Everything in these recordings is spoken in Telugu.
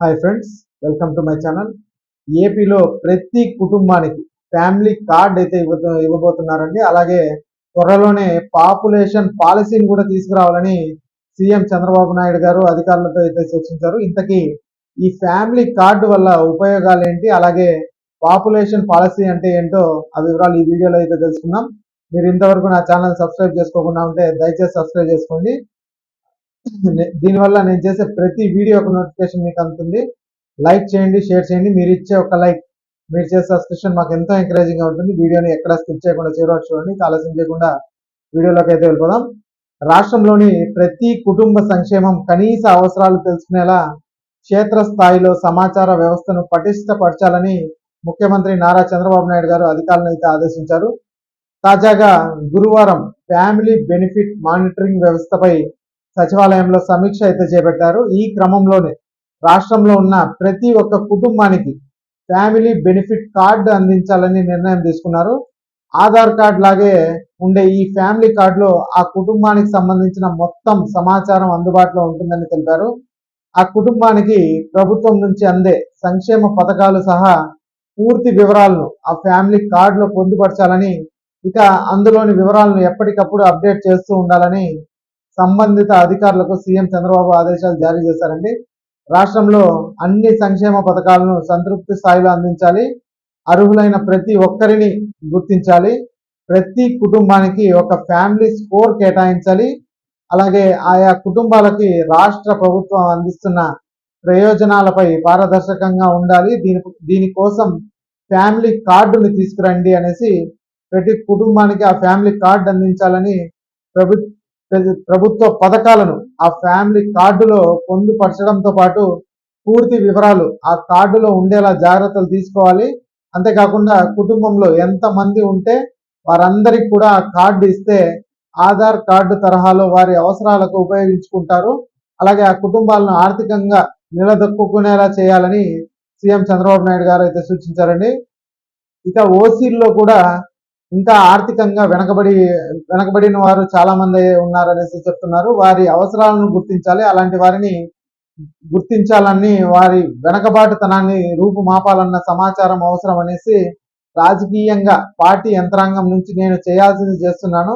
Hi friends welcome to my channel ఏపీలో ప్రతి కుటుంబానికి ఫ్యామిలీ కార్డ్ అయితే ఇవ్వ ఇవ్వబోతున్నారండి. అలాగే త్వరలోనే పాపులేషన్ పాలసీని కూడా తీసుకురావాలని సీఎం చంద్రబాబు నాయుడు గారు అధికారులతో అయితే చర్చించారు. ఇంతకీ ఈ ఫ్యామిలీ కార్డు వల్ల ఉపయోగాలు ఏంటి? అలాగే పాపులేషన్ పాలసీ అంటే ఏంటో ఆ వివరాలు ఈ వీడియోలో అయితే తెలుసుకుందాం. మీరు ఇంతవరకు నా ఛానల్ సబ్స్క్రైబ్ చేసుకోకుండా ఉంటే దయచేసి సబ్స్క్రైబ్ చేసుకోండి. దీనివల్ల నేను చేసే ప్రతి వీడియో ఒక నోటిఫికేషన్ మీకు అందుతుంది. లైక్ చేయండి షేర్ చేయండి. మీరు ఇచ్చే ఒక లైక్ మీరు చేసే సబ్స్క్రిప్షన్ మాకు ఎంతో ఎంకరేజింగ్గా ఉంటుంది. వీడియోని ఎక్కడ స్కిప్ చేయకుండా చివరి చూడండి. ఆలస్యం చేయకుండా వీడియోలోకి అయితే వెళ్ళిపోదాం. రాష్ట్రంలోని ప్రతి కుటుంబ సంక్షేమం కనీస అవసరాలు తెలుసుకునేలా క్షేత్రస్థాయిలో సమాచార వ్యవస్థను పటిష్టపరచాలని ముఖ్యమంత్రి నారా చంద్రబాబు నాయుడు గారు అధికారులను అయితే ఆదేశించారు. తాజాగా గురువారం ఫ్యామిలీ బెనిఫిట్ మానిటరింగ్ వ్యవస్థపై సచివాలయంలో సమీక్ష అయితే చేపట్టారు. ఈ క్రమంలోనే రాష్ట్రంలో ఉన్న ప్రతి ఒక్క కుటుంబానికి ఫ్యామిలీ బెనిఫిట్ కార్డు అందించాలని నిర్ణయం తీసుకున్నారు. ఆధార్ కార్డ్ లాగే ఉండే ఈ ఫ్యామిలీ కార్డులో ఆ కుటుంబానికి సంబంధించిన మొత్తం సమాచారం అందుబాటులో ఉంటుందని తెలిపారు. ఆ కుటుంబానికి ప్రభుత్వం నుంచి అందే సంక్షేమ పథకాలు సహా పూర్తి వివరాలను ఆ ఫ్యామిలీ కార్డులో పొందుపరచాలని ఇక అందులోని వివరాలను ఎప్పటికప్పుడు అప్డేట్ చేస్తూ ఉండాలని సంబంధిత అధికారులకు సీఎం చంద్రబాబు ఆదేశాలు జారీ చేశారండి. రాష్ట్రంలో అన్ని సంక్షేమ పథకాలను సంతృప్తి స్థాయిలో అందించాలి. అర్హులైన ప్రతి ఒక్కరిని గుర్తించాలి. ప్రతి కుటుంబానికి ఒక ఫ్యామిలీ స్కోర్ కేటాయించాలి. అలాగే ఆయా కుటుంబాలకి రాష్ట్ర ప్రభుత్వం అందిస్తున్న ప్రయోజనాలపై పారదర్శకంగా ఉండాలి. దీని దీనికోసం ఫ్యామిలీ కార్డుని తీసుకురండి అనేసి ప్రతి కుటుంబానికి ఆ ఫ్యామిలీ కార్డు అందించాలని ప్రభు ప్రభుత్వ పథకాలను ఆ ఫ్యామిలీ కార్డులో పొందుపరచడంతో పాటు పూర్తి వివరాలు ఆ కార్డులో ఉండేలా జాగ్రత్తలు తీసుకోవాలి. అంతేకాకుండా కుటుంబంలో ఎంత మంది ఉంటే వారందరికి కూడా ఆ కార్డు ఇస్తే ఆధార్ కార్డు తరహాలో వారి అవసరాలకు ఉపయోగించుకుంటారు. అలాగే ఆ కుటుంబాలను ఆర్థికంగా నిలదొక్కునేలా చేయాలని సీఎం చంద్రబాబు నాయుడు గారు అయితే సూచించారండి. ఇక ఓసీల్లో కూడా ఇంకా ఆర్థికంగా వెనకబడి వెనకబడిన వారు చాలా మంది ఉన్నారనేసి చెప్తున్నారు. వారి అవసరాలను గుర్తించాలి. అలాంటి వారిని గుర్తించాలని వారి వెనకబాటుతనాన్ని రూపుమాపాలన్న సమాచారం అవసరం అనేసి రాజకీయంగా పార్టీ యంత్రాంగం నుంచి నేను చేయాల్సింది చేస్తున్నాను.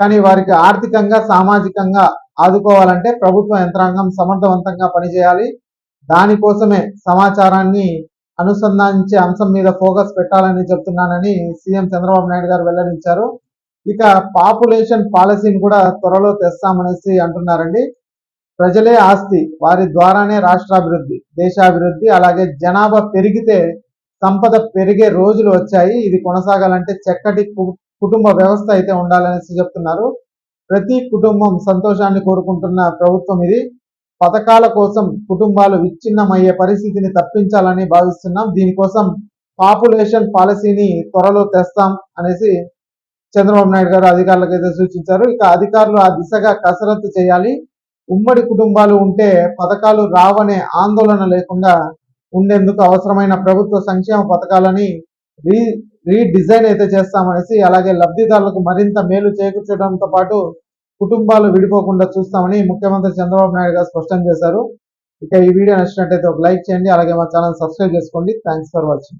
కానీ వారికి ఆర్థికంగా సామాజికంగా ఆదుకోవాలంటే ప్రభుత్వ యంత్రాంగం సమర్థవంతంగా పనిచేయాలి. దానికోసమే సమాచారాన్ని అనుసంధానించే అంశం మీద ఫోకస్ పెట్టాలని చెప్తున్నానని సీఎం చంద్రబాబు నాయుడు గారు వెల్లడించారు. ఇక పాపులేషన్ పాలసీని కూడా త్వరలో తెస్తామనేసి అంటున్నారండి. ప్రజలే ఆస్తి వారి ద్వారానే రాష్ట్రాభివృద్ధి దేశాభివృద్ధి అలాగే జనాభా పెరిగితే సంపద పెరిగే రోజులు వచ్చాయి. ఇది కొనసాగాలంటే చక్కటి కు- కుటుంబ వ్యవస్థ అయితే ఉండాలనేసి చెప్తున్నారు. ప్రతి కుటుంబం సంతోషాన్ని కోరుకుంటున్న ప్రభుత్వం ఇది. పథకాల కోసం కుటుంబాలు విచ్ఛిన్నమయ్యే పరిస్థితిని తప్పించాలని భావిస్తున్నాం. దీనికోసం పాపులేషన్ పాలసీని త్వరలో తెస్తాం అనేసి చంద్రబాబు నాయుడు గారు అధికారులకు అయితే సూచించారు. ఇక అధికారులు ఆ దిశగా కసరత్తు చేయాలి. ఉమ్మడి కుటుంబాలు ఉంటే పథకాలు రావనే ఆందోళన లేకుండా ఉండేందుకు అవసరమైన ప్రభుత్వ సంక్షేమ పథకాలని రీ రీడిజైన్ అయితే చేస్తామనేసి అలాగే లబ్ధిదారులకు మరింత మేలు చేకూర్చడంతో పాటు కుటుంబాలు విడిపోకుండా చూస్తామని ముఖ్యమంత్రి చంద్రబాబు నాయుడు గారు స్పష్టం చేశారు. ఇక ఈ వీడియో నచ్చినట్టయితే ఒక లైక్ చేయండి అలాగే మా ఛానల్ సబ్స్క్రైబ్ చేసుకోండి. Thanks for watching